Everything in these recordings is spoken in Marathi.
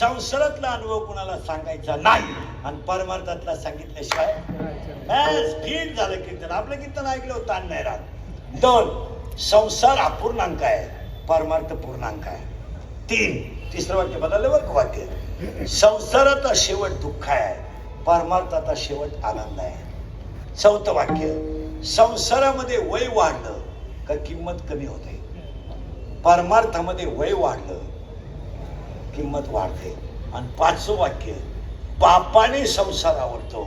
संसारातला अनुभव कुणाला सांगायचा नाही? आणि परमार्थातला सांगितल्याशिवाय? बस फिट झालं कीर्तन. आपलं कीर्तन ऐकलं होतं ताण नाही राहत. दोन संसार अपूर्णांक आहे. परमार्थ पूर्णांक आहे. तीन तिसरं वाक्य बदललं बरं का वाक्य? संसाराचा शेवट दुःख आहे. परमार्थाचा शेवट आनंद आहे. चौथं वाक्य. संसारामध्ये वय वाढलं का किंमत कमी होते? परमार्थामध्ये वय वाढलं किंमत वाढते. आणि पाचवं वाक्य पापाने संसार आवडतो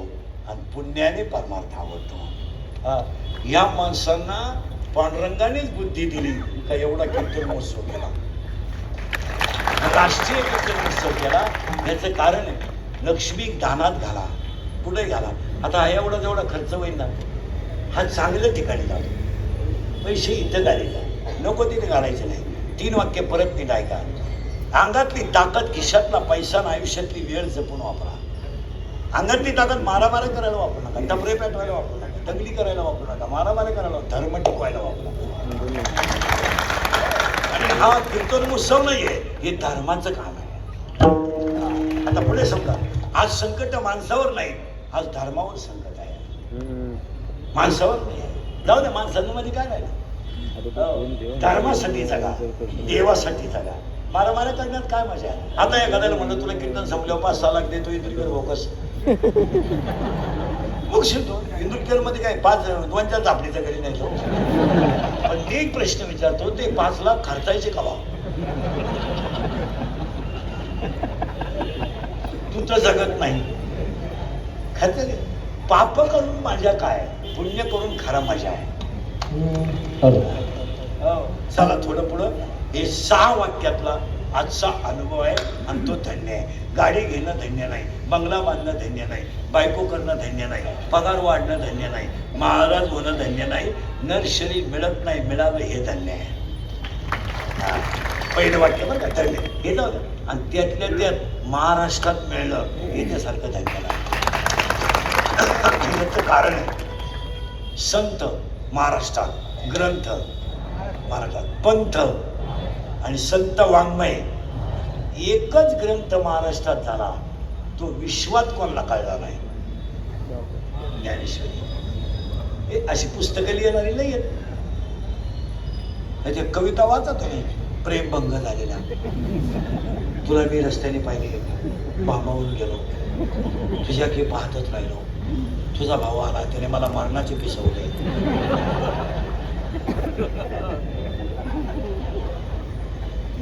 आणि पुण्याने परमार्थ आवडतो. या माणसांना पांडुरंगानेच बुद्धी दिली का एवढा कीर्तन महोत्सव केला. राष्ट्रीय कीर्तन महोत्सव केला. याचं कारण आहे लक्ष्मी दानात घाला कुठे घाला. आता हा एवढा जेवढा खर्च होईल ना. हा चांगलं ठिकाणी जातो. पैसे इथं घालायचा नको तिथे घालायचे नाही. तीन वाक्य परत नीट ऐका. अंगातली ताकद खिशातला पैसा आणि आयुष्यातली वेळ जपून वापरा. अंगातली ताकद मारामारी करायला वापरू नका. टपरे पेटवायला वापरू नका. दंगली करायला वापरू नका. मारामारी करायला धर्म टिकवायला वापरू नका. आणि हा कीर्तन उत्सव नाहीये हे धर्माचं काम आहे. आता पुढे समजा आज संकट माणसावर नाही आज धर्मावर संकट आहे. माणसावर नाही. जाऊ दे माणसांमध्ये काय राहिलं. धर्मासाठी जगा. देवासाठी जगा. मारामाऱ्या करण्यात काय मजा आहे? आता एखाद्याला म्हणलं तुला कीर्तन संपल्यावर पाच सहा लाख देतो इंदुरकर बोकस बघशील तो इंदुरकरमध्ये काय पाच दोन चार झापडीच्या घरी नाही तो पण मी एक प्रश्न विचारतो ते पाच लाख खर्चायचे का तू तर जगत नाही. खर्च. पाप करून माझ्या काय? पुण्य करून खरा मजा आहे. हो. चला थोडं पुढं. हे सहा वाक्यातला आजचा अनुभव आहे आणि तो धन्य आहे. गाडी घेणं धन्य नाही बंगला बांधणं धन्य नाही बायको करणं धन्य नाही पगार वाढणं धन्य नाही महाराज होणं धन्य नाही नरशरी मिळत नाही मिळावं हे धन्य आहे. पहिलं वाक्य बरं का? धन्य. हे जाऊ आणि त्यातल्या त्यात महाराष्ट्रात मिळलं हे त्यासारखं धन्य नाही. याचं कारण आहे. संत महाराष्ट्रात ग्रंथ महाराष्ट्रात पंथ आणि संत वाङ्मय एकच ग्रंथ महाराष्ट्रात झाला तो विश्वात कोणाला कळला नाही? ज्ञानेश्वरी. हे अशी पुस्तकं लिहिणारी नाही आहेत. त्या कविता वाचा तुम्ही प्रेमभंग झालेला. तुला मी रस्त्याने पाहिले भामावून गेलो. तुझ्या की पाहतच राहिलो. तुझा भाऊ आला त्याने मला मरणाचे पिसवले.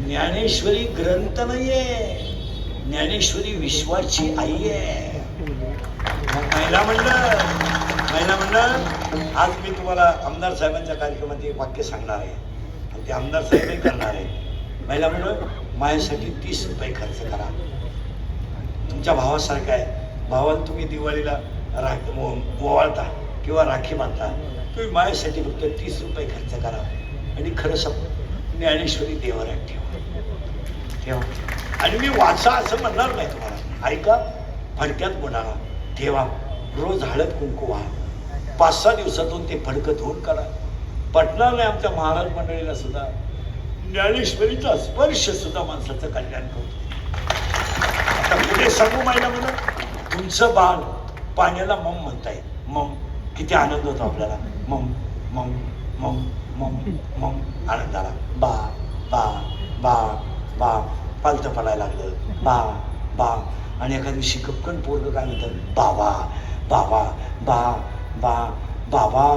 ज्ञानेश्वरी ग्रंथ नाहीये. ज्ञानेश्वरी विश्वाची आई आहे. महिला मंडळ महिला मंडळ आज मी तुम्हाला आमदार साहेबांच्या कार्यक्रमात एक वाक्य सांगणार आहे. आणि ते आमदार साहेबही करणार आहे महिला मंडळ माझ्यासाठी तीस रुपये खर्च करा. तुमच्या भावासारखं आहे. भावाला तुम्ही दिवाळीला राख ओवाळता किंवा राखी बांधता तुम्ही माझ्यासाठी फक्त तीस रुपये खर्च करा. आणि खरं सप ज्ञानेश्वरी देवरात ठेवा. ठेवा. आणि मी वाचा असं म्हणणार नाही तुम्हाला. ऐका फडक्यात बोलावा. ठेवा. रोज हळद कुंकू व्हा. पाच सहा दिवसातून ते फडकं धुवून करा पटणार नाही आमच्या महाराज मंडळीला सुद्धा. ज्ञानेश्वरीचा स्पर्श सुद्धा माणसाचं कल्याण करतो. आता पुढे सांगू महिला म्हणा. तुमचं बाळ पाण्याला मम म्हणताय. मम. किती आनंद होतो आपल्याला. मम मम मम मम मम आनंदाला. बा बा बा. बा पालतं पडायला लागलं. बा बा आणि एखाद्या दिवशी कपकन पोरग काय म्हणतात? बाबा बाबा बा बा बाबा.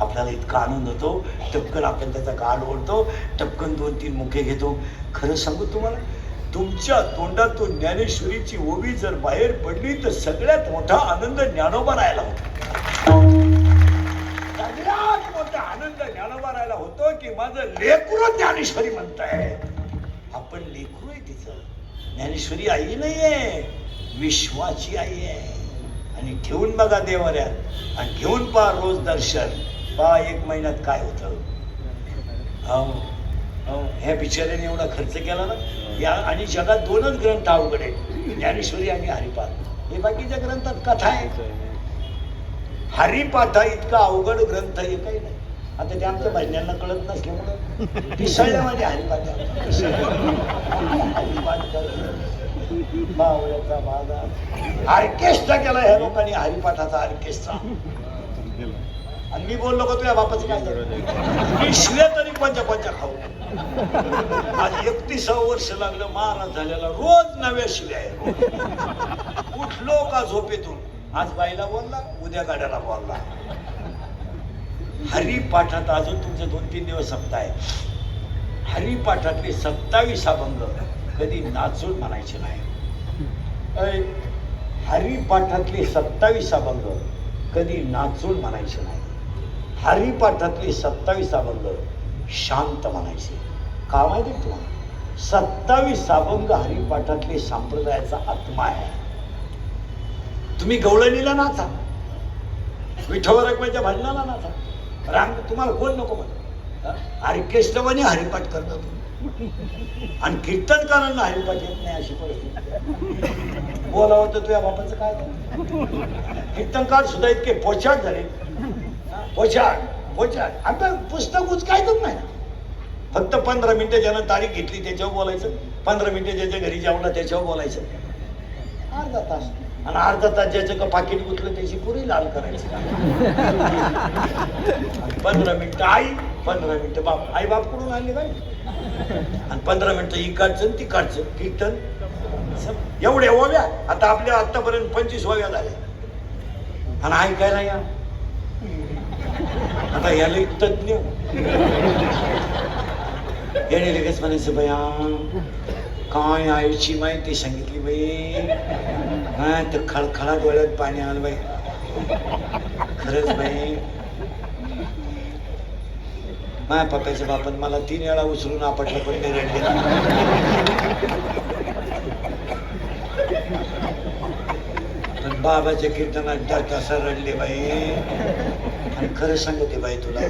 आपल्याला इतका आनंद होतो. टपकन आपण त्याचा गाड ओढतो. टपकन दोन तीन मुखे घेतो. खरं सांगू तुम्हाला तुमच्या तोंडातून ज्ञानेश्वरीची ओवी जर बाहेर पडली तर सगळ्यात मोठा आनंद ज्ञानोबा राहायला होतो. सगळ्यात मोठा आनंद ज्ञानोबा राहायला होतो की माझं लेकरू ज्ञानेश्वरी म्हणताय. आपण लेखू आहे तिचं. ज्ञानेश्वरी आई नाहीये विश्वाची आई आहे. आणि घेऊन बघा देवाऱ्यात. आणि घेऊन पहा रोज दर्शन. पहा एक महिन्यात काय होतं. हो हो ह्या बिचाऱ्याने एवढा खर्च केला ना? या आणि जगात दोनच ग्रंथ अवघड आहेत. ज्ञानेश्वरी आणि हरिपाठ हे बाकीच्या ग्रंथात कथा आहे. हरिपाठा इतका अवघड ग्रंथ हे काही नाही. आता ते आमच्या बहिण्यांना कळत नसल्यामुळं पिसळल्यामध्ये हरिपाठ आहे. हरिपाठ कर. ऑर्केस्ट्रा केला ह्या लोकांनी हरिपाठाचा ऑर्केस्ट्रा. आणि मी बोललो का तुझ्या बापाचं काय झालं? मी शिव्या तरी कोणत्या कोणत्या खाऊ. आज एकतीसावं वर्ष लागलं महाराज झालेला रोज नव्या शिव्या आहेत. उठलो का झोपेतून? आज बाईला बोलला उद्या गाड्याला बोलला. हरिपाठात अजून तुमचे दोन तीन दिवस सप्ताह आहे हरिपाठातले सत्तावीस अभंग कधी नाचून म्हणायचे नाही. हरिपाठातले सत्तावीस अभंग कधी नाचून म्हणायचे नाही. हरिपाठातले सत्तावीस अभंग शांत म्हणायचे. का माहिती तुम्हाला? सत्तावीस अभंग हरिपाठातले संप्रदायाचा आत्मा आहे. तुम्ही गवळणीला नाचा. विठ्ठल रकमेच्या भजनाला नाचा. राम तुम्हाला कोण नको म्हणत हरिकेष्टवानी हरिपाठ करतात आणि कीर्तनकारांना हरिपाठ येत नाही अशी परिस्थिती. बोलावं तर तुझ्या बापाचं काय कीर्तनकार सुद्धा इतके पोचाट झाले. पोचाट पोचाट आता पुस्तक उचकायचंच नाही. ना फक्त पंधरा मिनिटं ज्यानं तारीख घेतली त्याच्यावर बोलायचं. पंधरा मिनिटं ज्याच्या घरी जेवला त्याच्यावर बोलायचं. अर्धा तास. आणि अर्धा तास ज्याचं का पाकिट गुतलं त्याची पुरी लाल करायची. पंधरा मिनिटं आई पंधरा मिनिटं बाप. आई बाप कुठून आणली बाई? आणि पंधरा मिनिटं इकडचं आणि तिकडचं कीर्तन. एवढ्या ओव्या. आता आपल्या आतापर्यंत पंचवीस ओव्या झाल्या. आणि ऐकायला या. आता याला तज्ञ. याने लगेच म्हणायचं बया काय आईची माहिती सांगितली बाई? हा तर खळखळा डोळ्यात पाणी आलं बाई. खरंच बाई. माझ्या पप्पाच्या बापान मला तीन वेळा उचलून आपटलं पण नाही रडले पण बाबाच्या कीर्तनात डर तसा रडले बाई. आणि खरं सांगते बाई तुला.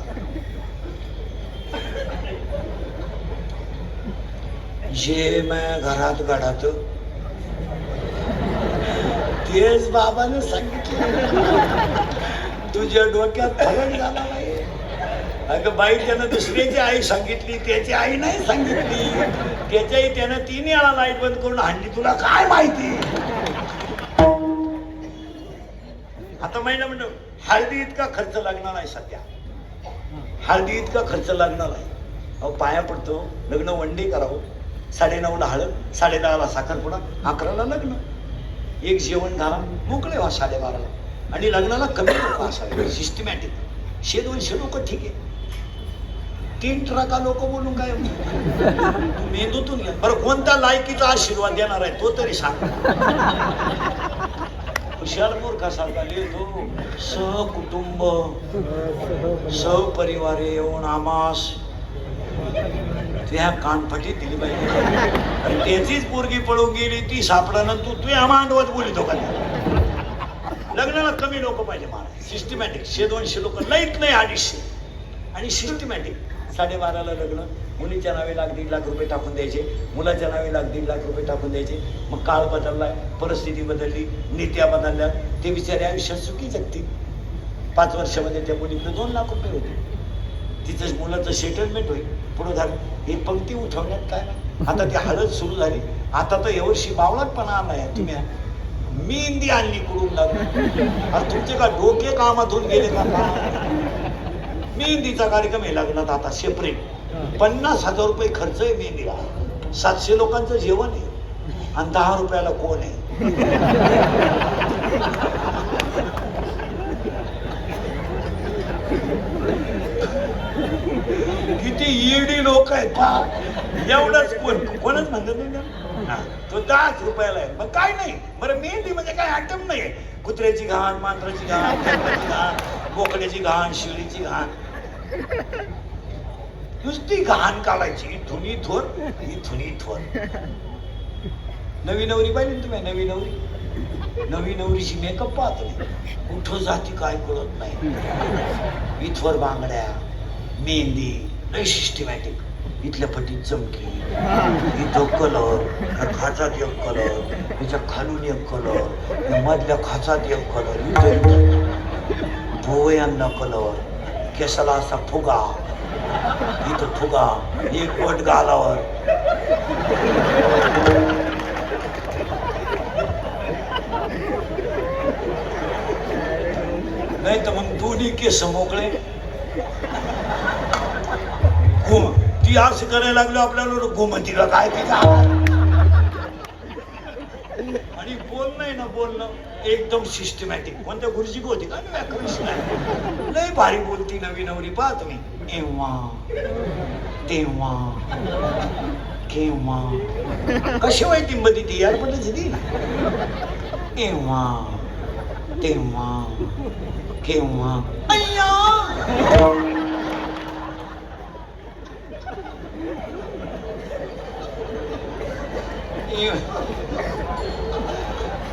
जे मैं घरात घडात येस बाबाने सांगितलं. तुझ्या डोक्यात फरक झाला बाई. अगं बाई त्यानं दुसऱ्याची आई सांगितली त्याची आई नाही सांगितली. त्याच्याही त्यानं तीन वेळा लाइट बंद करून हाणली. तुला काय माहिती? आता महिला म्हणतो हळदी इतका खर्च लागणार आहे सध्या. हळदी इतका खर्च लागणार आहे. अहो पाया पडतो. लग्न वंडे करावं. साडेनऊला हळद साडेदहाला साखरपुडा अकराला लग्न. एक जेवण घाला मोकळे व्हा साडेबाराला आणि लग्नाला कमी लोक असावे सिस्टमॅटिक शे दोनशे लोक ठीक आहे. तीन ट्रका लोक बोलून काय मेंदूतून घ्या बरं कोणत्या लायकीचा आशीर्वाद देणार आहे तो तरी सांग. हुशार मूर्खासारखा लिहितो सहकुटुंब सहपरिवारे येऊन आमास. त्या कानफटीत दिली पाहिजे त्याचीच पोरगी पळून गेली ती सापडानं तू तुझ्या मांडवत बोलितो का लग्नाला कमी लोक पाहिजे मला. सिस्टमॅटिक शे दोनशे लोक. लईत नाही अडीचशे. आणि सिस्टमॅटिक साडेबाराला लग्न. मुलीच्या नावे लाख दीड लाख रुपये टाकून द्यायचे. मुलाच्या नावे लाख दीड लाख रुपये टाकून द्यायचे. मग काळ बदललाय. परिस्थिती बदलली. नीत्या बदलल्या ते बिचारे आयुष्यात सुखी जगतील. पाच वर्षामध्ये त्या मुलीकडे दोन लाख रुपये होते तिचं मुलाचं सेटलमेंट होईल. पुढे झाली. ही पंक्ती उठवण्यात काय? आता ती हळद सुरू झाली. आता तर यावर्षी बावळटपणा आलाय तुम्ही. मी इंदी आणली कुडून लागून. अरे तुमचे का डोके कामातून गेले का? मेहंदीचा कार्यक्रम आहे लग्नात आता सेपरेट पन्नास हजार रुपये खर्च आहे मेहंदीला सातशे लोकांचं जेवण आहे. आणि दहा रुपयाला कोण आहे? किती ईडी लोक आहेत. पहा एवढंच कोण? कोणच म्हणत नाही तो दहाच रुपयाला आहे. मग काय नाही. बरं मेहंदी म्हणजे काय? आयटम नाही कुत्र्याची घाण मांजराची घाण घाण बोकड्याची घाण शिळीची घाण. नुसती घाण काढायची. धुनी थोर ही धुनी थोर नवी नवरी पाहिली तुम्ही? नवी नवरी? नवी नवरीची मेकअप पाहत. नाही कुठं जाती काय कळत नाही. इथवर बांगड्या मेहंदी लय सिस्टमॅटिक इथल्या पटीत चमकी इथं कलर ह्या खाचात एक कलर ह्याच्या खालून एक कलर या मधल्या खाचात एक कलर इथं भोवयांना कलर केसाला असा फुगा इथं फुगा एक वट घालावर. नाही तर मग दोन्ही केस मोकळे. ती असं करायला लागलो आपल्याला घुमतीला काय तिचा आणि बोलणं ना बोलणं एकदम सिस्टमॅटिक कोणत्या गुरुजी होती का? व्याकरण नाही. लय भारी बोलती नवी नवरी. पहा तुम्ही. एव्हा तेव्हा केव्हा कशी माहिती मध्ये ती? यार पण ती ना. एव्हा तेव्हा केव्हा अय्या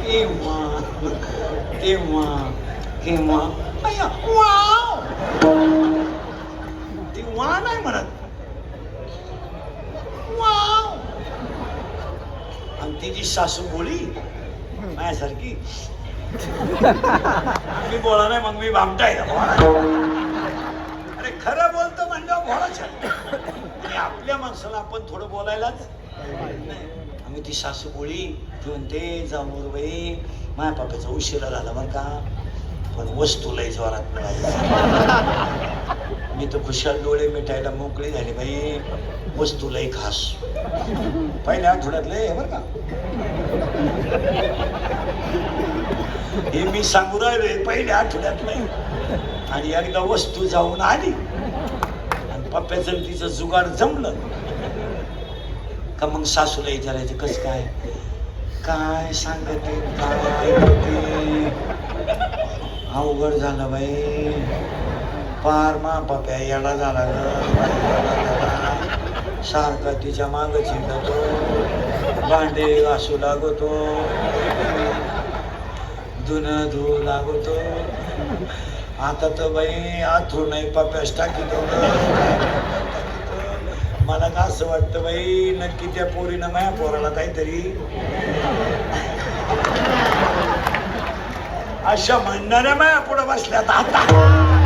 तेव्हा केव्हा वाव तेव्हा नाही म्हणत वाव आणि तिची सासू बोली माझ्यासारखी मी बोला नाही मग मी भामटाय अरे खरं बोलतो म्हणलं बोलायचं आणि आपल्या माणसाला आपण थोडं बोलायलाच आम्ही ती सासू बोळी ती म्हणते जाऊन बाई. माझ्या पाप्याचा उशिरा झाला बरं का? पण वस्तू लय जोरात मिळाली. मी तर खुशाल डोळे मिटायला मोकळी झाली बाई. वस्तू लय खास. पहिल्या आठवड्यातलं आहे बरं का? हे मी सांगू राहिलोय पहिल्या आठवड्यातलं आणि एकदा वस्तू जाऊन आली. आणि पप्प्याचं तिचं जुगाड जमलं. का मग सासूला विचारायचं कस काय? काय सांगते काय अवघड झालं बाई. पार मा पप्या याला झाला ग. सारखा तिच्या माग चिंततो भांडे घासू लागतो. धुन धुवू लागतो. आता तर बाई आथरू नाही पप्यास टाकीतो मला का असं वाटतं बाई? नक्की त्या पोरीनं माया पोराला काहीतरी अशा म्हणणाऱ्या माया पुढे बसल्यात आता.